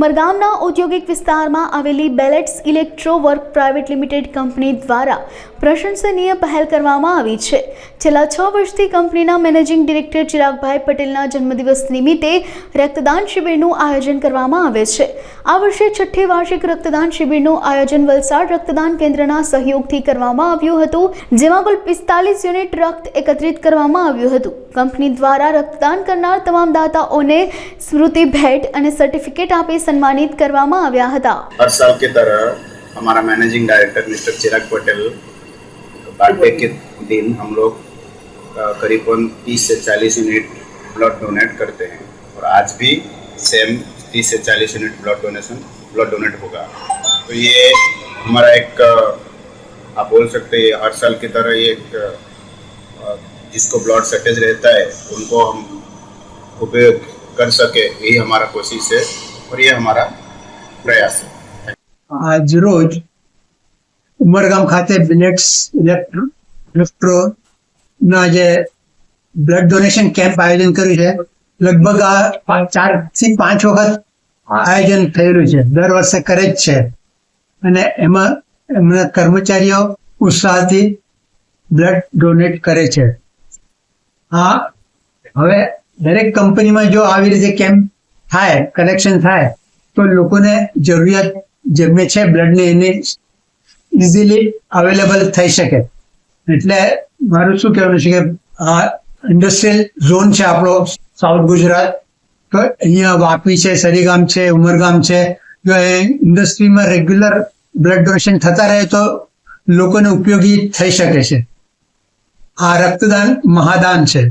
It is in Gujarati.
ઉમરગામના ઔદ્યોગિક વિસ્તારમાં આવેલી Bellets electro work private limited company દ્વારા પ્રશંસનીય પહેલ કરવામાં આવી છે છેલ્લા છ વર્ષથી કંપનીના મેનેજિંગ ડિરેક્ટર ચિરાગભાઈ પટેલના જન્મદિવસ નિમિત્તે રક્તદાન શિબિરનું આયોજન કરવામાં આવે છે આ વર્ષે છઠ્ઠી વાર્ષિક રક્તદાન શિબિરનું આયોજન વલસાડ રક્તદાન કેન્દ્રના સહયોગથી કરવામાં આવ્યું હતું જેમાં કુલ પિસ્તાલીસ યુનિટ રક્ત એકત્રિત કરવામાં આવ્યું હતું કંપની દ્વારા રક્તદાન કરનાર તમામ દાતાઓને સ્મૃતિ ભેટ અને સર્ટિફિકેટ આપી સન્માનિત કરવામાં આવ્યા હતા हर साल की तरह हमारा managing director mister Chirag Patel birthday के दिन हम लोग करीबन 30 से 40 यूनिट ब्लड डोनेट करते हैं। और आज भी सेम 30 से 40 unit blood donation, blood donate होगा। तो ये हमारा एक आप बोल सकते हैं हर साल की तरह ये एक जिसको ब्लड शॉर्टेज रहता है, उनको हम उपयोग कर सके, यही हमारा कोशिश है, और ये हमारा प्रयास है। आज रोज ઉમરગામ ખાતે બિલેટ્સ ઇલેક્ટ્રો ના જે બ્લડ ડોનેશન કેમ્પ આયોજન કર્યું છે. લગભગ આ ચારથી પાંચ વખત આયોજન થયેલું છે. દર વર્ષે કરે જ છે. અને એમાં એમના કર્મચારીઓ ઉત્સાહથી બ્લડ ડોનેટ કરે છે. હા હવે દરેક કંપનીમાં જો આવી રીતે કેમ્પ થાય કલેક્શન થાય તો લોકોને જરૂરિયાત જેમને છે બ્લડની એની ઇઝીલી અવેલેબલ થઈ શકે. એટલે મારું શું કહેવાનું છે કે આ ઇન્ડસ્ટ્રીયલ ઝોન છે આપણો સાઉથ ગુજરાત, તો અહીંયા વાપી છે, સરીગામ છે, ઉમરગામ છે, જો એ ઇન્ડસ્ટ્રીમાં રેગ્યુલર બ્લડ ડોનેશન થતા રહે તો લોકોને ઉપયોગી થઈ શકે છે. આ રક્તદાન મહાદાન છે.